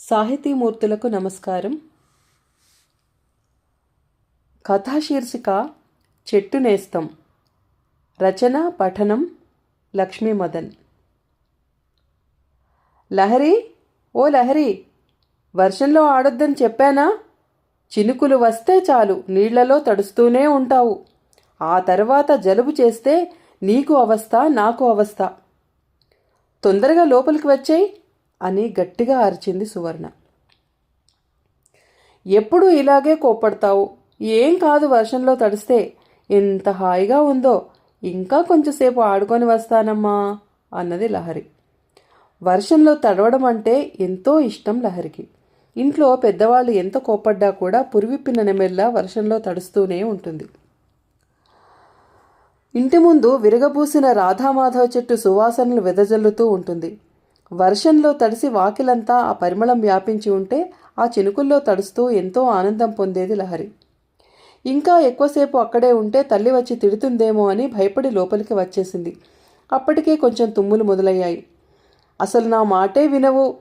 సాహితీమూర్తులకు నమస్కారం. కథా శీర్షిక చెట్టు నేస్తం. రచన పఠనం లక్ష్మీ మదన్ లహరి ఓ లహరి వర్షంలో ఆడొద్దని చెప్పానా? చినుకులు వస్తే చాలు నీళ్ళలో తడుస్తూనే ఉంటావు. ఆ తర్వాత జలుబు చేస్తే నీకు అవస్థ నాకు అవస్థ. తొందరగా లోపలికి వచ్చాయి. అని గట్టిగా అరిచింది సువర్ణ. ఎప్పుడు ఇలాగే కోప్పడతావు? ఏం కాదు వర్షంలో తడిస్తే. ఎంత హాయిగా ఉందో. ఇంకా కొంచెంసేపు ఆడుకొని వస్తానమ్మా అన్నది లహరి. వర్షంలో తడవడం అంటే ఎంతో ఇష్టం లహరికి. ఇంట్లో పెద్దవాళ్ళు ఎంత కోపడ్డా కూడా పురివిప్పిన నెమెల్లా వర్షంలో తడుస్తూనే ఉంటుంది. ఇంటి ముందు విరగబూసిన రాధామాధవ చెట్టు సువాసనలు వెదజల్లుతూ ఉంటుంది. వర్షంలో తడిసి వాకిలంతా ఆ పరిమళం వ్యాపించి ఉంటే ఆ చినుకుల్లో తడుస్తూ ఎంతో ఆనందం పొందేది లహరి. ఇంకా ఎక్కువసేపు అక్కడే ఉంటే తల్లి వచ్చి తిడుతుందేమో అని భయపడి లోపలికి వచ్చేసింది. అప్పటికే కొంచెం తుమ్ములు మొదలయ్యాయి. అసలు నా మాటే వినవు.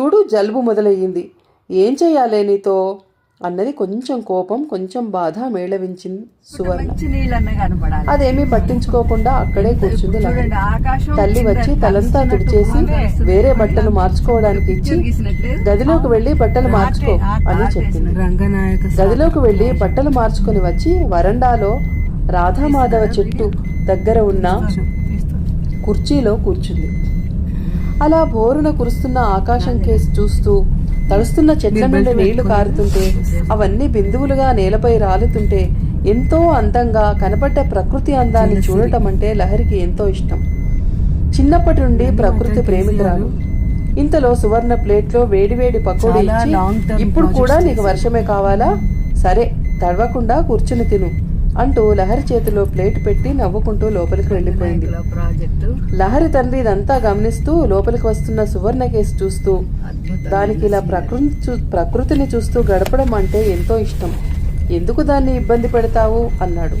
చూడు జలుబు మొదలయ్యింది. ఏం చేయాలే నీతో? అన్నది కొంచెం కోపం కొంచెం బాధ మేళవించింది సువర్ణ. అదేమీ పట్టించుకోకుండా అక్కడే కూర్చుంది తల్లి వచ్చి తలంతా తుడిచేసి వేరే బట్టలు మార్చుకోవడానికి ఇచ్చి గదిలోకి వెళ్ళి బట్టలు మార్చుకో అని చెప్పింది. గదిలోకి వెళ్ళి బట్టలు మార్చుకొని వచ్చి వరండాలో రాధామాధవ చెట్టు దగ్గర ఉన్న కుర్చీలో కూర్చుంది. అలా బోరున కురుస్తున్న ఆకాశం కేసి చూస్తూ తడుస్తున్న చెట్ల నుండి నీళ్ళు కారుతుంటే అవన్నీ బిందువులుగా నేలపై రాలుతుంటే ఎంతో అందంగా కనపడ్డ ప్రకృతి అందాన్ని చూడటం అంటే లహరికి ఎంతో ఇష్టం. చిన్నప్పటి నుండి ప్రకృతి ప్రేమికురాలు. ఇంతలో సువర్ణ ప్లేట్లో వేడివేడి పకోడీ ఇచ్చి ఇప్పుడు కూడా నీకు వర్షమే కావాలా? సరే తడవకుండా కూర్చుని తిను. అంటూ లహరి చేతిలో ప్లేట్ పెట్టి నవ్వుకుంటూ లోపలికి వెళ్ళిపోయింది. లహరి తండ్రి ఇదంతా గమనిస్తూ లోపలికి వస్తున్న సువర్ణ కేసు చూస్తూ దానికి ఇలా ప్రకృతి ప్రకృతిని చూస్తూ గడపడం అంటే ఎంతో ఇష్టం. ఎందుకు దాన్ని ఇబ్బంది పెడతావు? అన్నాడు.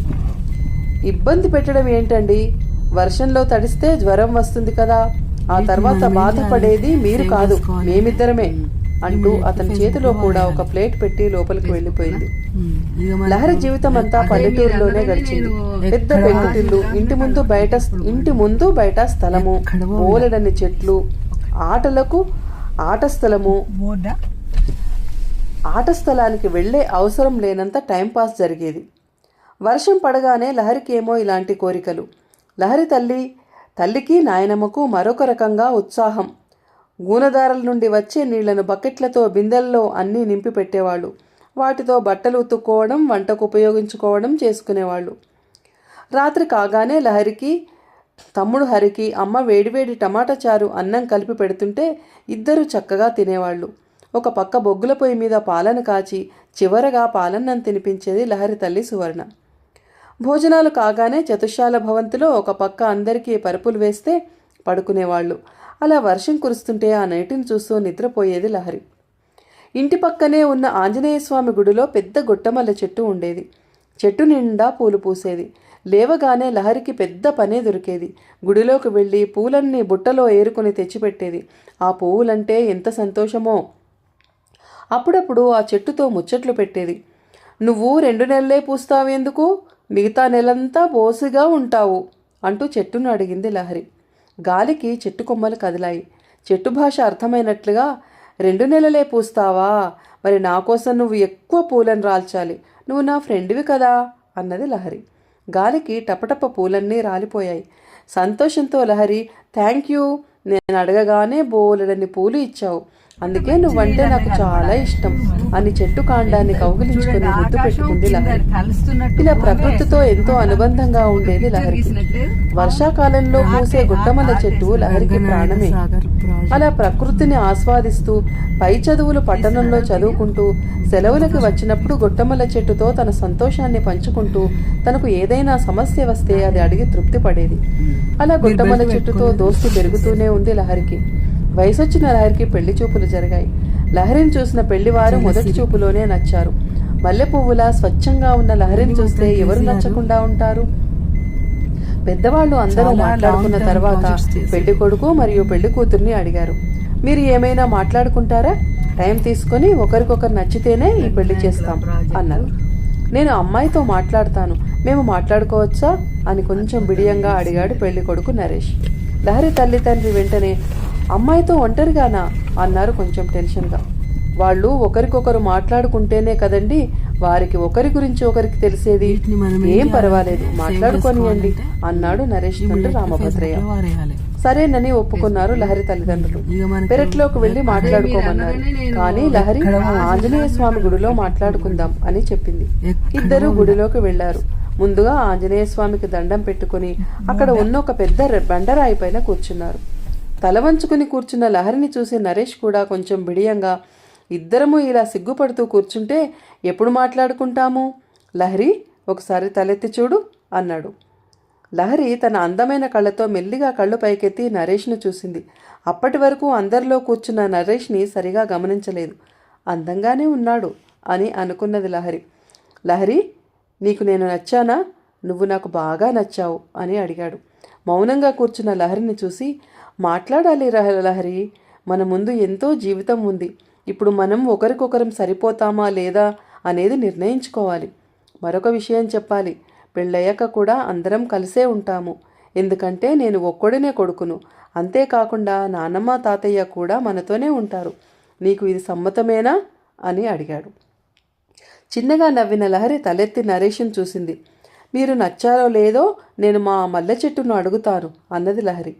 ఇబ్బంది పెట్టడం ఏంటండి? వర్షంలో తడిస్తే జ్వరం వస్తుంది కదా. ఆ తర్వాత బాధపడేది మీరు కాదు మేమిద్దరమే. అంటూ అతని చేతిలో కూడా ఒక ప్లేట్ పెట్టి లోపలికి వెళ్ళిపోయింది. లహరి జీవితం అంతా పల్లెటూరులోనే గడిచింది. పెద్ద పెంకుటిల్లు ఇంటి ముందు బయట ఇంటి ముందు బయట స్థలము ఓలెడని చెట్లు ఆటలకు ఆట స్థలము. ఆట స్థలానికి వెళ్ళే అవసరం లేనంత టైంపాస్ జరిగేది. వర్షం పడగానే లహరికి ఏమో ఇలాంటి కోరికలు. లహరి తల్లి తల్లికి నాయనమ్మకు మరొక రకంగా ఉత్సాహం. గూనదారల నుండి వచ్చే నీళ్ళను బకెట్లతో బిందెల్లో అన్నీ నింపి పెట్టేవాళ్ళు. వాటితో బట్టలు ఉతుక్కోవడం వంటకు ఉపయోగించుకోవడం చేసుకునేవాళ్ళు. రాత్రి కాగానే లహరికి తమ్ముడు హరికి అమ్మ వేడివేడి టమాటా చారు అన్నం కలిపి పెడుతుంటే ఇద్దరు చక్కగా తినేవాళ్ళు. ఒక పక్క బొగ్గుల పొయ్యి మీద పాలను కాచి చివరగా పాలన్నం తినిపించేది లహరి తల్లి సువర్ణ. భోజనాలు కాగానే చతుశాల భవంతిలో ఒక పక్క అందరికీ పరుపులు వేస్తే పడుకునేవాళ్ళు. అలా వర్షం కురుస్తుంటే ఆ నైటిని చూస్తూ నిద్రపోయేది లహరి. ఇంటి పక్కనే ఉన్న ఆంజనేయ స్వామి గుడిలో పెద్ద గొట్టమల్ల చెట్టు ఉండేది. చెట్టు నిండా పూలు పూసేది. లేవగానే లహరికి పెద్ద పనే దొరికేది. గుడిలోకి వెళ్ళి పూలన్నీ బుట్టలో ఏరుకొని తెచ్చిపెట్టేది. ఆ పువ్వులంటే ఎంత సంతోషమో! అప్పుడప్పుడు ఆ చెట్టుతో ముచ్చట్లు పెట్టేది. నువ్వు రెండు నెలలే పూస్తావెందుకు మిగతా నెలంతా బోసిగా ఉంటావు అంటూ చెట్టును అడిగింది లహరి. గాలికి చెట్టు కొమ్మలు కదిలాయి. చెట్టు భాష అర్థమైనట్లుగా రెండు నెలలే పూస్తావా? మరి నా కోసం నువ్వు ఎక్కువ పూలను రాల్చాలి. నువ్వు నా ఫ్రెండ్వి కదా అన్నది లహరి. గాలికి టపటప పూలన్నీ రాలిపోయాయి. సంతోషంతో లహరి థ్యాంక్ యూ. నేను అడగగానే బోలెడని పూలు ఇచ్చావు. అందుకే నువ్వంటే నాకు చాలా ఇష్టం. అని చెట్టు కాండాన్ని కౌగిలించుకుని ముద్దు పెట్టుకుంది లహరి. ఇలా ప్రకృతితో ఎంతో అనుబంధంగా ఉండేది లహరికి. గీసినట్లే వర్షాకాలంలో పూసే గుట్టమల్ల చెట్టు లహరికి ప్రాణమే. అలా ప్రకృతిని ఆస్వాదిస్తూ పై చదువులు పట్టణంలో చదువుకుంటూ సెలవులకు వచ్చినప్పుడు గుట్టమల్ల చెట్టుతో తన సంతోషాన్ని పంచుకుంటూ తనకు ఏదైనా సమస్య వస్తే అది అడిగి తృప్తి పడేది అలా గుట్టమల్ల చెట్టుతో దోస్తి పెరుగుతూనే ఉంది లహరికి. వయసొచ్చిన లహరికి పెళ్ళి చూపులు జరిగాయి. లహరిని చూసిన పెళ్ళివారు మొదటి చూపులోనే నచ్చారు. మల్లె పువ్వులా స్వచ్ఛంగా ఉన్న లహరిని చూస్తే ఎవరు నచ్చకుండా ఉంటారు? పెద్దవాళ్ళు అందరూ మాట్లాడుకున్న తర్వాత పెళ్ళి కొడుకు మరియు పెళ్ళి కూతుర్ని అడిగారు. మీరు ఏమైనా మాట్లాడుకుంటారా? టైం తీసుకొని ఒకరికొకరు నచ్చితేనే ఈ పెళ్ళి చేస్తాం అన్నారు. నేను అమ్మాయితో మాట్లాడతాను. మేము మాట్లాడుకోవచ్చా? అని కొంచెం బిడియంగా అడిగాడు పెళ్ళి కొడుకు నరేష్. లహరి తల్లి తండ్రి వెంటనే అమ్మాయితో ఒంటరిగానా? అన్నారు కొంచెం టెన్షన్గా. వాళ్ళు ఒకరికొకరు మాట్లాడుకుంటేనే కదండి వారికి ఒకరి గురించి ఒకరికి తెలిసేది. ఏం పర్వాలేదు? మాట్లాడుకోనియండి సేవ్ అన్నాడు నరేష్ తండ్రి రామభద్రయ్య. సరేనని ఒప్పుకున్నారు లహరి తల్లిదండ్రులు. పెరట్లోకి వెళ్ళి మాట్లాడుకోమన్నారు. కానీ లహరి ఆంజనేయ స్వామి గుడిలో మాట్లాడుకుందాం అని చెప్పింది. ఇద్దరు గుడిలోకి వెళ్ళారు ముందుగా ఆంజనేయ స్వామికి దండం పెట్టుకుని అక్కడ ఉన్న ఒక పెద్ద బండరాయి పైన కూర్చున్నారు. తల వంచుకుని కూర్చున్న లహరిని చూసి నరేష్ కూడా కొంచెం బిడియంగా ఇద్దరము ఇలా సిగ్గుపడుతూ కూర్చుంటే ఎప్పుడు మాట్లాడుకుంటాము? లహరి ఒకసారి తలెత్తి చూడు అన్నాడు. లహరి తన అందమైన కళ్ళతో మెల్లిగా కళ్ళు పైకెత్తి నరేష్ను చూసింది. అప్పటి వరకు అందరిలో కూర్చున్న నరేష్ని సరిగా గమనించలేదు. అందంగానే ఉన్నాడు అని అనుకున్నది లహరి. లహరి నీకు నేను నచ్చానా? నువ్వు నాకు బాగా నచ్చావు అని అడిగాడు. మౌనంగా కూర్చున్న లహరిని చూసి మాట్లాడాలి రహ- లహరి. మన ముందు ఎంతో జీవితం ఉంది. ఇప్పుడు మనం ఒకరికొకరం సరిపోతామా లేదా అనేది నిర్ణయించుకోవాలి. మరొక విషయం చెప్పాలి. పెళ్ళయ్యాక కూడా అందరం కలిసే ఉంటాము. ఎందుకంటే నేను ఒక్కడినే కొడుకును. అంతేకాకుండా నానమ్మ తాతయ్య కూడా మనతోనే ఉంటారు. నీకు ఇది సమ్మతమేనా? అని అడిగాడు. చిన్నగా నవ్విన లహరి తలెత్తి నరేష్ను చూసింది. మీరు నచ్చారో లేదో నేను మా మల్లె చెట్టును అడుగుతాను అన్నది లహరి.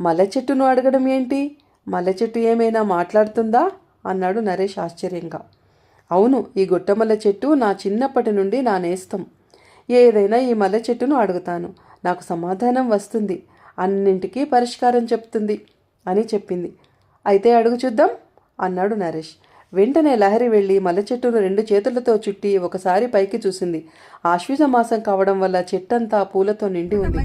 మల్లె చెట్టును అడగడం ఏంటి? మల్లె చెట్టు ఏమైనా మాట్లాడుతుందా? అన్నాడు నరేష్ ఆశ్చర్యంగా. అవును ఈ గొట్టమల్ల చెట్టు నా చిన్నప్పటి నుండి నా నేస్తం. ఏదైనా ఈ మల్లె చెట్టును అడుగుతాను. నాకు సమాధానం వస్తుంది. అన్నింటికీ పరిష్కారం చెప్తుంది అని చెప్పింది. అయితే అడుగు చూద్దాం అన్నాడు నరేష్. వెంటనే లహరి వెళ్ళి మల్లె చెట్టును రెండు చేతులతో చుట్టి ఒకసారి పైకి చూసింది. ఆశ్వీజ మాసం కావడం వల్ల చెట్టంతా పూలతో నిండి ఉంది.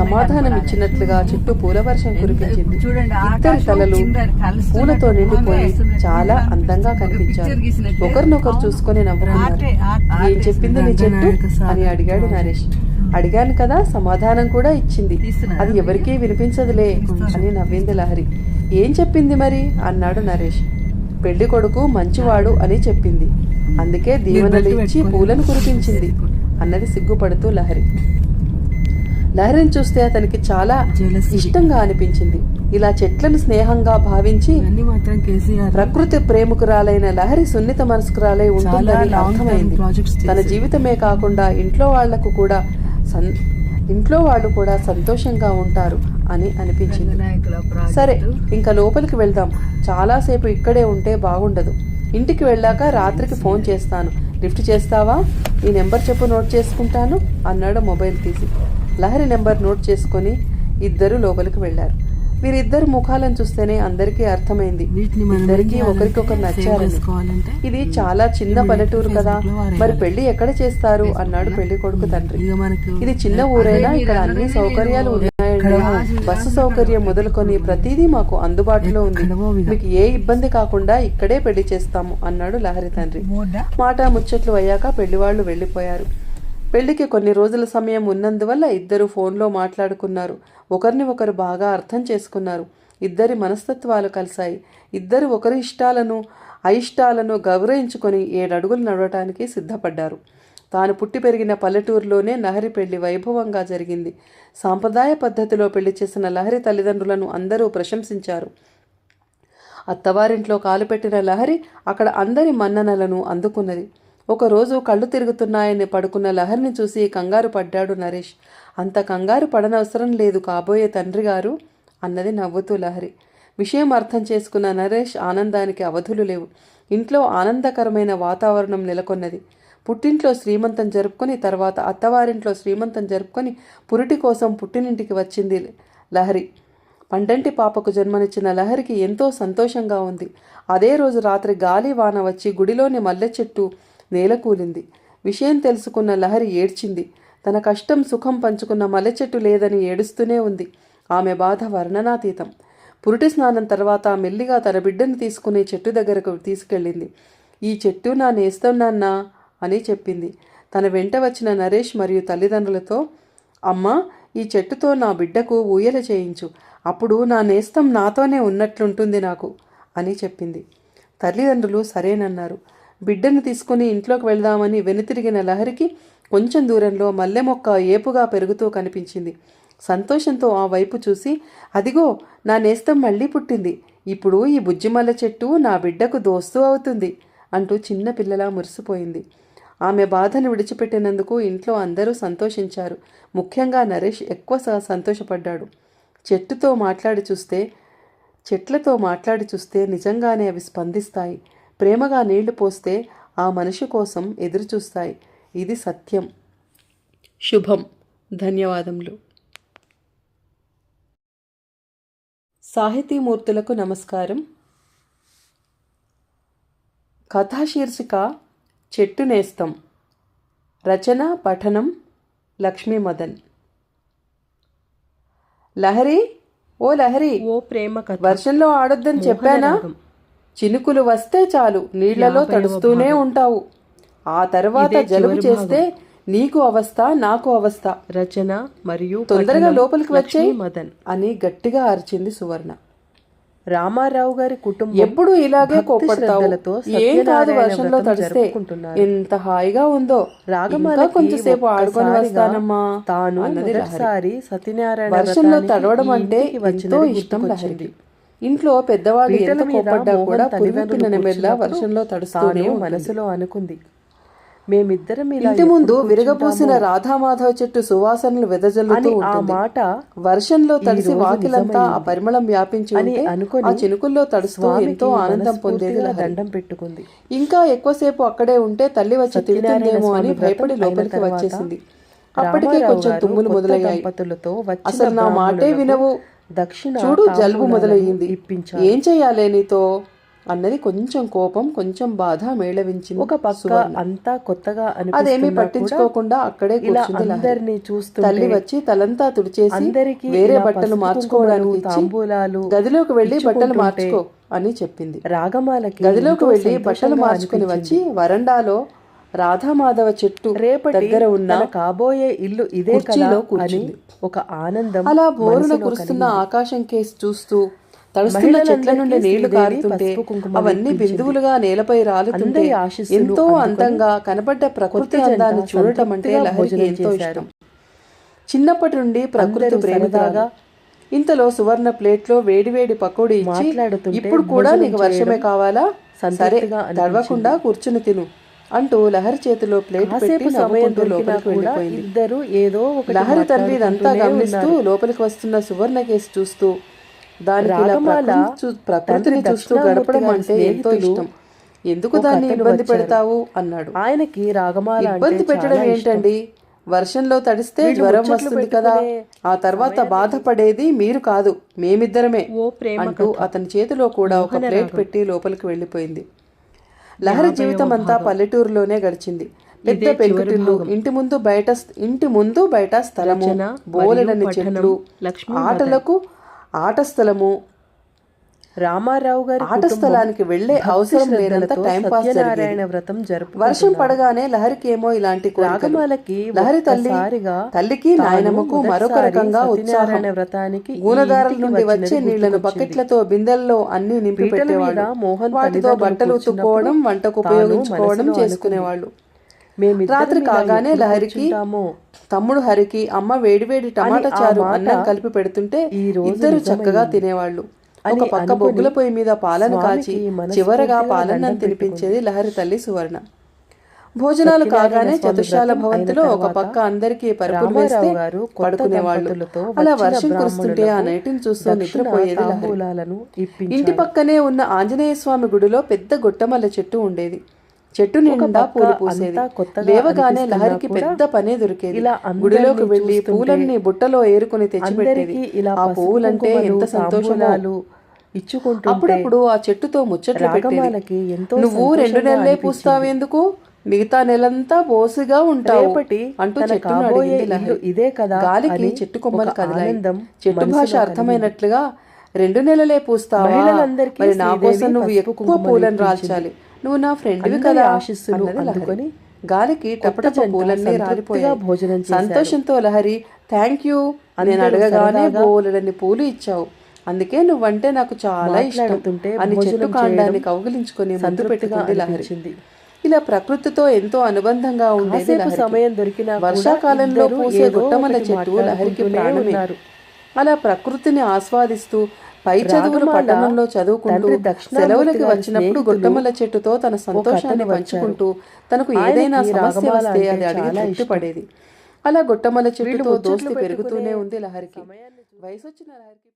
సమాధానం ఇచ్చినట్లుగా చుట్టూ పూల వర్షం కురిపించింది. ఇద్దరి తలలు పూలతో నిండిపోయి చాలా అందంగా కనిపించారు. ఒకరినొకరు చూసుకొని నవ్వుకున్నారు. ఏం చెప్పింది నీ చెట్టు అని అడిగాడు నరేష్. అడిగాను కదా సమాధానం కూడా ఇచ్చింది. అది ఎవరికీ వినిపించదులే అని నవ్వింది లహరి. ఏం చెప్పింది మరి? అన్నాడు నరేష్. పెళ్ళి కొడుకు మంచివాడు అని చెప్పింది. అందుకే దీవెనలు ఇచ్చి పూలను కురిపించింది అన్నది సిగ్గుపడుతూ లహరి. లహరిని చూస్తే అతనికి చాలా. ఇష్టంగా అనిపించింది. ఇలా చెట్లను స్నేహంగా భావించి ప్రకృతి ప్రేమికురాలైన లహరి సున్నిత మనస్కురాలై ఉంటుందని అర్థమైంది. తన. జీవితమే కాకుండా ఇంట్లో వాళ్ళకు కూడా ఇంట్లో వాళ్ళు కూడా సంతోషంగా ఉంటారు. అని అనిపించింది. సరే ఇంకా లోపలికి వెళ్దాం. చాలాసేపు ఇక్కడే ఉంటే బాగుండదు. ఇంటికి వెళ్ళాక రాత్రికి ఫోన్ చేస్తాను. లిఫ్ట్ చేస్తావా? ఈ నెంబర్ చెప్పు నోట్ చేసుకుంటాను అన్నాడు మొబైల్ తీసి. లహరి నెంబర్ నోట్ చేసుకొని ఇద్దరు లోపలికి వెళ్ళారు. వీరిద్దరు ముఖాలను చూస్తేనే అందరికీ అర్థమైంది. ఇద్దరికి ఒకరికొకరు నచ్చారని. ఇది చాలా చిన్న పల్లెటూరు కదా. మరి పెళ్ళి ఎక్కడ చేస్తారు? అన్నాడు పెళ్ళి కొడుకు తండ్రి. ఇది చిన్న ఊరైనా? ఇక్కడ అన్ని సౌకర్యాలు ఉన్నాయండి బస్సు సౌకర్యం మొదలుకొని ప్రతిదీ మాకు అందుబాటులో ఉంది. మీకు ఏ ఇబ్బంది కాకుండా ఇక్కడే పెళ్ళి చేస్తాము అన్నాడు లహరి తండ్రి. మాట ముచ్చట్లు అయ్యాక పెళ్ళివాళ్ళు వెళ్ళిపోయారు. పెళ్ళికి కొన్ని రోజుల సమయం ఉన్నందువల్ల ఇద్దరు ఫోన్లో మాట్లాడుకున్నారు. ఒకరిని ఒకరు బాగా అర్థం చేసుకున్నారు. ఇద్దరి మనస్తత్వాలు కలిశాయి. ఇద్దరు ఒకరి ఇష్టాలను అయిష్టాలను గౌరవించుకొని ఏడడుగులు నడవటానికి సిద్ధపడ్డారు. తాను పుట్టి పెరిగిన పల్లెటూరులోనే లహరి పెళ్ళి వైభవంగా జరిగింది. సాంప్రదాయ పద్ధతిలో పెళ్ళి చేసిన లహరి తల్లిదండ్రులను అందరూ ప్రశంసించారు. అత్తవారింట్లో కాలు పెట్టిన లహరి అక్కడ అందరి మన్ననలను అందుకున్నది. ఒకరోజు కళ్ళు తిరుగుతున్నాయని పడుకున్న లహరిని చూసి కంగారు పడ్డాడు నరేష్. అంత కంగారు పడనవసరం లేదు కాబోయే తండ్రి గారు అన్నది నవ్వుతూ లహరి. విషయం అర్థం చేసుకున్న నరేష్ ఆనందానికి అవధులు లేవు. ఇంట్లో ఆనందకరమైన వాతావరణం నెలకొన్నది. పుట్టింట్లో శ్రీమంతం జరుపుకొని తర్వాత అత్తవారింట్లో శ్రీమంతం జరుపుకొని పురిటి కోసం పుట్టినింటికి వచ్చింది లహరి. పండంటి పాపకు జన్మనిచ్చిన లహరికి ఎంతో సంతోషంగా ఉంది. అదే రోజు రాత్రి గాలి వాన వచ్చి గుడిలోని మల్లె చెట్టు నేలకూలింది విషయం తెలుసుకున్న లహరి ఏడ్చింది. తన కష్టం సుఖం పంచుకున్న మల్లె చెట్టు లేదని ఏడుస్తూనే ఉంది. ఆమె బాధ వర్ణనాతీతం. పురిటి స్నానం తర్వాత మెల్లిగా తన బిడ్డను తీసుకునే చెట్టు దగ్గరకు తీసుకెళ్ళింది. ఈ చెట్టు నా నేస్తున్నాన్నా అని చెప్పింది. తన వెంట వచ్చిన నరేష్ మరియు తల్లిదండ్రులతో అమ్మ ఈ చెట్టుతో నా బిడ్డకు ఊయల చేయించు. అప్పుడు నా నేస్తం నాతోనే ఉన్నట్లుంటుంది నాకు అని చెప్పింది. తల్లిదండ్రులు సరేనన్నారు. బిడ్డను తీసుకుని ఇంట్లోకి వెళ్దామని వెనుతిరిగిన లహరికి కొంచెం దూరంలో మల్లె మొక్క ఏపుగా పెరుగుతూ కనిపించింది. సంతోషంతో ఆ వైపు చూసి అదిగో నా నేస్తం మళ్ళీ పుట్టింది. ఇప్పుడు ఈ బుజ్జిమల్ల చెట్టు నా బిడ్డకు దోస్తూ అవుతుంది అంటూ చిన్న పిల్లలా మురిసిపోయింది. ఆమె బాధను విడిచిపెట్టినందుకు ఇంట్లో అందరూ సంతోషించారు. ముఖ్యంగా నరేష్ ఎక్కువ సంతోషపడ్డాడు. చెట్టుతో మాట్లాడి చూస్తే చెట్లతో మాట్లాడి చూస్తే నిజంగానే అవి స్పందిస్తాయి. ప్రేమగా నీళ్ళు పోస్తే ఆ మనిషి కోసం ఎదురుచూస్తాయి ఇది సత్యం. శుభం. ధన్యవాదములు. సాహితీమూర్తులకు నమస్కారం. కథా శీర్షిక చెట్టు నేస్తం రచన పఠనం లక్ష్మీ మదన్ లహరి ఓ లహరి ఓ ప్రేమ కథ. వర్షంలో ఆడొద్దని చెప్పానా? చినుకులు వస్తే చాలు నీళ్ళలో తడుస్తూనే ఉంటావు. ఆ తర్వాత జలుబు చేస్తే నీకు అవస్థ నాకు అవస్థ. రచన మరియు తొందరగా లోపలికి వచ్చే మదన్ అని గట్టిగా అరిచింది సువర్ణ. రామారావు గారి కుటుంబం ఎప్పుడు ఇలాగే భక్తి కోపడతావు శ్రద్ధలతో ఏం కాదు వర్షంలో తడిస్తే. ఎంత హాయిగా ఉందో రాగమాలకి ఇంకా కొంచెంసేపు ఆడుకొని వస్తానమ్మా తాను మొదటిసారి సత్యనారాయణ వర్షంలో తడవడం అంటే ఎంతో ఇష్టం. లహరికి ఇంట్లో పెద్దవాళ్ళు పీటల ఎంత కోపడ్డా కూడా పురివిప్పిన నెమెల్లా వర్షంలో తడుస్తూనే. మనసులో అనుకుంది మేమిద్దరం ఇంటి ముందు కూర్చుంటామో రాధామాధవ చెట్టు సువాసనలు వెదజల్లుతూ ఆ మాట వర్షంలో తడిసి వాకిలంతా ఆ. పరిమళం వ్యాపించి అని అనుకొని ఆ చినుకుల్లో తడుస్తూ ఎంతో ఆనందం పొందేది. దండం పెట్టుకుంది ఇంకా ఎక్కువసేపు అక్కడే ఉంటే తల్లి వచ్చి తిడుతుందేమో అని భయపడి లోపలికి వచ్చేసింది అప్పటికే కొంచెం తుమ్ములు మొదలయ్యాయి అసలు నా మాటే వినవు దక్షిణ చూడు జలుబు మొదలయ్యింది. ఏం చెయ్యాలే నీతో అన్నది కొంచెం కోపం కొంచెం బాధ మేళవించింది ఒక పక్క. అంతా కొత్తగా అదేమీ పట్టించుకోకుండా అక్కడే. అందరినీ చూస్తుంటే తల్లి వచ్చి తలంతా తుడిచేసి అందరికీ వేరే బట్టలు మార్చుకోవడానికి తాంబూలాలు గదిలోకి వెళ్ళి బట్టలు మార్చుకో అని చెప్పింది రాగమాలకి గదిలోకి వెళ్ళి బట్టలు మార్చుకుని వచ్చి. వరండాలో రాధామాధవ చెట్టు రేపటి దగ్గర ఉన్న కాబోయే ఇల్లు ఇదే అని కూర్చుంది. ఒక ఆనందం అలా బోరున కురుస్తున్న. ఆకాశం కేసి చూస్తూ తడుస్తున్న చెట్ల నుండి నీళ్ళు కారుతుంటే అవన్నీ. బిందువులుగా నేలపై రాలుతుంటే ఎంతో అందంగా కనబడ్డ ప్రకృతి అందాన్ని చూడటం అంటే లహరికి ఎంతో. ఇష్టం చిన్నప్పటి నుండి ప్రకృతి సరదాగా ఇంతలో సువర్ణ ప్లేట్లో వేడివేడి పకోడీ ఇచ్చి ఇప్పుడు కూడా నీకు వర్షమే కావాలా సరే. తడవకుండా కూర్చుని తిను అంటూ లహరి చేతిలో ప్లేట్ పెట్టి నవ్వుకుంటూ లోపలికి వెళ్ళిపోయింది ఇద్దరు ఏదో లహరి తల్లి ఇదంతా మాట్లాడుకుంటూనే గమనిస్తూ. లోపలికి వస్తున్న సువర్ణ కేసు చూస్తూ ఇలా రాగమాల ప్రకృతిని చూస్తూ గడపడం అంటే ఎంతో ఇష్టం. ఎందుకు దాన్ని ఇబ్బంది. పెడతావు? అన్నాడు. ఆయనకి రాగమాల ఇబ్బంది పెట్టడం. ఏంటండి? వర్షంలో తడిస్తే జ్వరం వస్తుంది కదా. ఆ తర్వాత బాధపడేది మీరు కాదు మేమిద్దరమే అంటూ అతని చేతిలో కూడా ఒక ప్లేట్. పెట్టి లోపలికి వెళ్ళిపోయింది. లహరి జీవితం అంతా పల్లెటూరులోనే గడిచింది. పెద్ద పెంకుటిల్లు. ఇంటి ముందు బయట ఇంటి ముందు బయట స్థలము బోలెడని చెట్లు ఆటలకు ఆట స్థలము రామారావు గారి ఆట స్థలానికి వెళ్ళే అవసరం లేనంత టైం పాస్ జరిగేది. వ్రతం జరుపు వర్షం పడగానే లహరికేమో ఇలాంటి కోరికలు. రాగమాలకి లహరి తల్లి తల్లికి నాయనమ్మకు మరొక రకంగా ఉత్సాహం. వ్రతానికి గూనదారుల నుండి వచ్చే నీళ్ళను. బకెట్లతో బిందెల్లో అన్ని నింపి పెట్టేవాడు మోహన్ వాటితో బట్టలు ఉతుక్కోవడం వంటకు ఉపయోగించుకోవడం చేసుకునేవాళ్ళు. రాత్రి కాగానే లహరికి? తమ్ముడు హరికి అమ్మ వేడివేడి టమాటా చారు అన్నం కలిపి పెడుతుంటే ఇద్దరు. చక్కగా తినేవాళ్ళు ఒక పక్క బొగ్గుల పొయ్యి మీద పాలను కాచి చివరగా పాలన్నం. తినిపించేది లహరి తల్లి సువర్ణ భోజనాలు కాగానే చతుశాల భవంతిలో ఒక పక్క అందరికీ పరుపులు వేస్తే పడుకునేవాళ్ళు అలా వర్షం కురుస్తుంటే ఆ నైటిని చూస్తూ నిద్రపోయేది. ఇంటి పక్కనే ఉన్న ఆంజనేయ స్వామి గుడిలో పెద్ద గొట్టమల్ల చెట్టు ఉండేది చెట్టు నిండా పూలు పూసేది. లేవగానే లహరికి పెద్ద పనే దొరికేది. ఇలా గుడిలోకి వెళ్ళి పూలన్నీ బుట్టలో ఏరుకుని తెచ్చిపెట్టేది. ఆ పువ్వులంటే ఎంత సంతోషమో. తాంబూలాలు ఇచ్చుకుంటుంటే అప్పుడప్పుడు ఆ చెట్టుతో ముచ్చట్లు పెట్టేది. ఎంతో నువ్వు రెండు నెలలే. పూస్తావెందుకు మిగతా నెలంతా బోసిగా ఉంటావు అంటూ లహరి. ఇదే కదా గాలికి చెట్టు కొమ్మలు కదిలాయి. చెట్టు భాష. అర్థమైనట్లుగా రెండు నెలలే పూస్తావా? మరి నా కోసం నువ్వు ఎక్కువ పూలను. రాల్చాలి. నువ్వు నా ఫ్రెండ్వి కదా ఆశీస్సులు. అందుకొని గాలికి టపటప పూలన్నీ రాలిపోయాయి భోజనం. సంతోషంతో లహరి థ్యాంక్ యూ నేను అడగగానే బోలెడన్ని పూలు ఇచ్చావు అందుకే నువ్వంటే నాకు చాలా ఇష్టం మాట్లాడుతుంటే అని చెట్టు కాండాన్ని కౌగిలించుకొని సంతృప్తిగా పెట్టుకుంది లహరి అనిపించింది ఇలా ప్రకృతితో ఎంతో అనుబంధంగా ఉండేది. సమయం దొరికినా వర్షాకాలంలో పూసే ఒకటి చెట్టు లహరికి ప్రాణమే. అలా ప్రకృతిని ఆస్వాదిస్తూ పై చదువులు పట్టణంలో చదువుకుంటూ సెలవులకి వచ్చినప్పుడు గుట్టమల్ల చెట్టుతో తన సంతోషాన్ని పంచుకుంటూ తనకు ఏదైనా సమస్య వస్తే అది అడిగి చాలా తృప్తి ఇష్టం. పడేది అలా గుట్టమల్ల చెట్టుతో దోస్తి పెరుగుతూనే ఉంది లహరికి. వయసు వచ్చిన లహరికి